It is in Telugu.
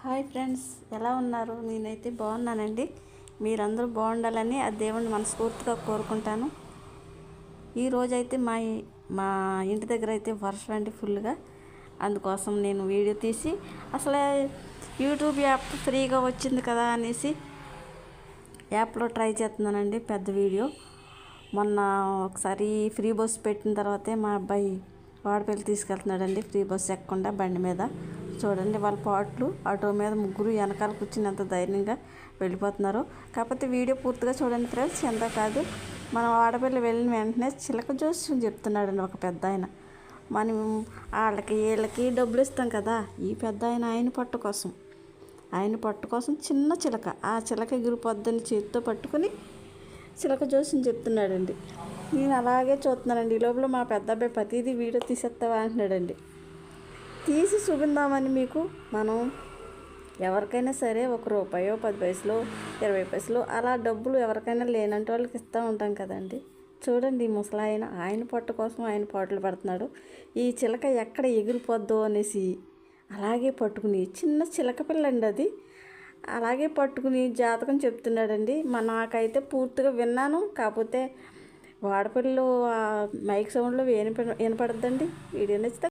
హాయ్ ఫ్రెండ్స్ ఎలా ఉన్నారు? నేనైతే బాగున్నానండి. మీరందరూ బాగుండాలని ఆ దేవుణ్ణి మనస్ఫూర్తిగా కోరుకుంటాను. ఈరోజైతే మా మా ఇంటి దగ్గర అయితే వర్షం అండి ఫుల్గా అందుకోసం నేను వీడియో తీసి అసలే యూట్యూబ్ యాప్ ఫ్రీగా వచ్చింది కదా అనేసి యాప్లో ట్రై చేస్తున్నానండి పెద్ద వీడియో. మొన్న ఒకసారి ఫ్రీ బస్సు పెట్టిన తర్వాతే మా అబ్బాయి వాడపల్లి తీసుకెళ్తున్నాడండి ఫ్రీ బస్ ఎక్కకుండా బండి మీద. చూడండి వాళ్ళ పాటలు. ఆటో మీద ముగ్గురు వెనకాల కూర్చుని ఎంత ధైర్యంగా వెళ్ళిపోతున్నారు. కాకపోతే వీడియో పూర్తిగా చూడండి ఫ్రెండ్స్ ఎంత కాదు. మనం ఆడపిల్ల వెళ్ళిన వెంటనే చిలక జోస్యం చెప్తున్నాడండి ఒక పెద్ద ఆయన. మనం వాళ్ళకి వీళ్ళకి డబ్బులు ఇస్తాం కదా ఈ పెద్ద ఆయన ఆయన పట్టు కోసం. ఆయన పట్టు కోసం చిన్న చిలక ఆ చిలక ఎగిరిపోద్దని చేతితో పట్టుకుని చిలక జోస్యం చెప్తున్నాడండి. నేను అలాగే చూస్తున్నానండి. ఈ లోపల మా పెద్ద అబ్బాయి ప్రతిదీ వీడియో తీసేస్తావా అంటున్నాడండి. తీసి చూపిందామని మీకు మనం ఎవరికైనా సరే ఒక రూపాయో పది పైసలు ఇరవై పైసలు అలా డబ్బులు ఎవరికైనా లేనంటే వాళ్ళకి ఇస్తూ ఉంటాం కదండి. చూడండి ముసలాయన ఆయన పొట్ట కోసం ఆయన పాటలు పడుతున్నాడు. ఈ చిలక ఎక్కడ ఎగిరిపోద్దో అనేసి అలాగే పట్టుకుని చిన్న చిలక పిల్లండి అది. అలాగే పట్టుకుని జాతకం చెప్తున్నాడండి. మా నాకైతే పూర్తిగా విన్నాను. కాకపోతే వాడపల్లిలో మైక్ సౌండ్లో వినప వినపడద్దండి. వీడియో నచ్చితే